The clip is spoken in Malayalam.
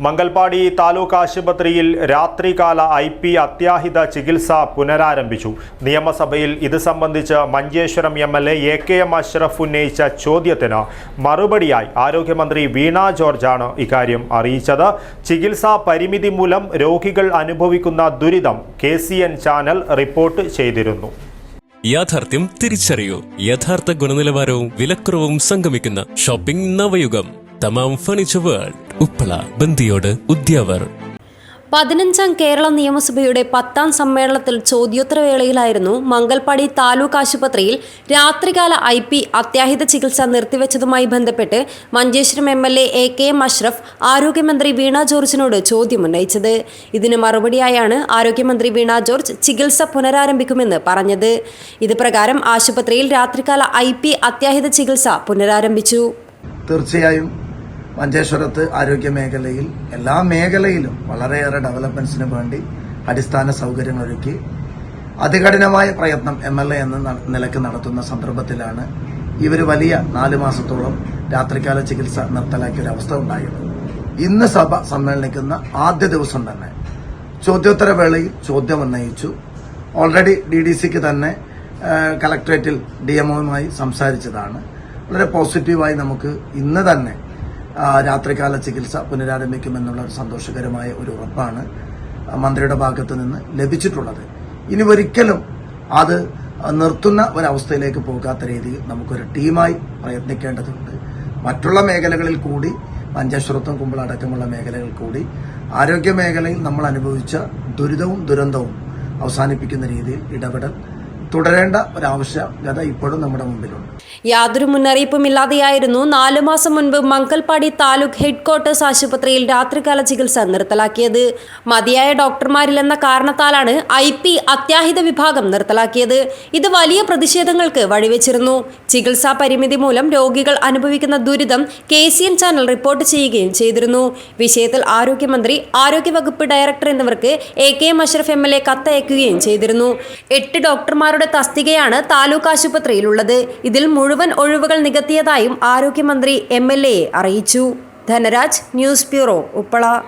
മംഗൽപാടി താലൂക്ക് ആശുപത്രിയിൽ രാത്രികാല ഐ പി അത്യാഹിത ചികിത്സ പുനരാരംഭിച്ചു. നിയമസഭയിൽ ഇത് സംബന്ധിച്ച് Manjeshwaram M L A K M Ashraf ഉന്നയിച്ച ചോദ്യത്തിന് മറുപടിയായി ആരോഗ്യമന്ത്രി വീണ ജോർജാണ് ഇക്കാര്യം അറിയിച്ചത്. ചികിത്സാ പരിമിതി മൂലം രോഗികൾ അനുഭവിക്കുന്ന ദുരിതം കെ ചാനൽ റിപ്പോർട്ട് ചെയ്തിരുന്നു. യാഥാർത്ഥ്യം തിരിച്ചറിയൂ. യഥാർത്ഥ ഗുണനിലവാരവും വിലക്കുറവും സംഗമിക്കുന്ന shopping Navayugam. Thamam furniture world. Uppala Bandiyod Udyavar. പതിനഞ്ചാം കേരള നിയമസഭയുടെ പത്താം സമ്മേളനത്തിൽ ചോദ്യോത്തരവേളയിലായിരുന്നു മംഗൽപാടി താലൂക്ക് ആശുപത്രിയിൽ രാത്രികാല ഐ പി അത്യാഹിത ചികിത്സ നിർത്തിവെച്ചതുമായി ബന്ധപ്പെട്ട് Manjeshwaram M L A A K M Ashraf ആരോഗ്യമന്ത്രി വീണ ജോർജിനോട് ചോദ്യമുന്നയിച്ചത് ഇതിന് മറുപടിയായാണ് ആരോഗ്യമന്ത്രി വീണ ജോർജ് ചികിത്സ പുനരാരംഭിക്കുമെന്ന് പറഞ്ഞത്. ഇത് പ്രകാരം ആശുപത്രിയിൽ രാത്രികാല ഐ പി അത്യാഹിത ചികിത്സ പുനരാരംഭിച്ചു. തീർച്ചയായും മഞ്ചേശ്വരത്ത് ആരോഗ്യ മേഖലയിൽ എല്ലാ മേഖലയിലും വളരെയേറെ ഡെവലപ്മെന്റ്സിന് വേണ്ടി അടിസ്ഥാന സൗകര്യങ്ങൾ ഒരുക്കി അതികഠിനമായ പ്രയത്നം എം എൽ എ എന്ന നിലയ്ക്ക് നടത്തുന്ന സന്ദർഭത്തിലാണ് ഇവർ വലിയ നാല് മാസത്തോളം രാത്രികാല ചികിത്സ നിർത്തലാക്കിയ ഒരു അവസ്ഥ ഉണ്ടായത്. ഇന്ന് സഭ സമ്മേളനിക്കുന്ന ആദ്യ ദിവസം തന്നെ ചോദ്യോത്തരവേളയിൽ ചോദ്യം ഉന്നയിച്ചു. ഓൾറെഡി ഡി ഡി സിക്ക് തന്നെ കളക്ടറേറ്റിൽ ഡി എംഒയുമായി സംസാരിച്ചതാണ്. വളരെ പോസിറ്റീവായി നമുക്ക് ഇന്ന് തന്നെ രാത്രികാല ചികിത്സ പുനരാരംഭിക്കുമെന്നുള്ള ഒരു സന്തോഷകരമായ ഒരു ഉറപ്പാണ് മന്ത്രിയുടെ ഭാഗത്ത് നിന്ന് ലഭിച്ചിട്ടുള്ളത്. ഇനി ഒരിക്കലും അത് നിർത്തുന്ന ഒരവസ്ഥയിലേക്ക് പോകാത്ത രീതിയിൽ നമുക്കൊരു ടീമായി പ്രയത്നിക്കേണ്ടതുണ്ട്. മറ്റുള്ള മേഖലകളിൽ കൂടി മഞ്ചേശ്വരത്തും കുമ്പള അടക്കമുള്ള മേഖലകളിൽ കൂടി ആരോഗ്യ മേഖലയിൽ നമ്മൾ അനുഭവിച്ച ദുരിതവും ദുരന്തവും അവസാനിപ്പിക്കുന്ന രീതിയിൽ ഇടപെടൽ തുടരേണ്ട ഒരു ഒരാവശ്യകത ഇപ്പോഴും നമ്മുടെ മുമ്പിലുണ്ട്. യാതൊരു മുന്നറിയിപ്പുമില്ലാതെയായിരുന്നു നാലു മാസം മുൻപ് മംഗൽപാടി താലൂക്ക് ഹെഡ്ക്വാർട്ടേഴ്സ് ആശുപത്രിയിൽ രാത്രികാല ചികിത്സ നിർത്തലാക്കിയത്. മതിയായ ഡോക്ടർമാരില്ലെന്ന കാരണത്താലാണ് ഐ പി അത്യാഹിത വിഭാഗം നിർത്തലാക്കിയത്. ഇത് വലിയ പ്രതിഷേധങ്ങൾക്ക് വഴിവെച്ചിരുന്നു. ചികിത്സാ പരിമിതി മൂലം രോഗികൾ അനുഭവിക്കുന്ന ദുരിതം K C N channel report ചെയ്യുകയും ചെയ്തിരുന്നു. വിഷയത്തിൽ ആരോഗ്യമന്ത്രി ആരോഗ്യവകുപ്പ് ഡയറക്ടർ എന്നിവർക്ക് A K M Ashraf M L A കത്തയക്കുകയും ചെയ്തിരുന്നു. എട്ട് ഡോക്ടർമാരുടെ തസ്തികയാണ് താലൂക്ക് ആശുപത്രിയിലുള്ളത്. ഇതിൽ മുഴുവൻ ഒഴിവുകൾ നികത്തിയതായും ആരോഗ്യമന്ത്രി എ അറിയിച്ചു. Dhanaraj news bureau Uppala.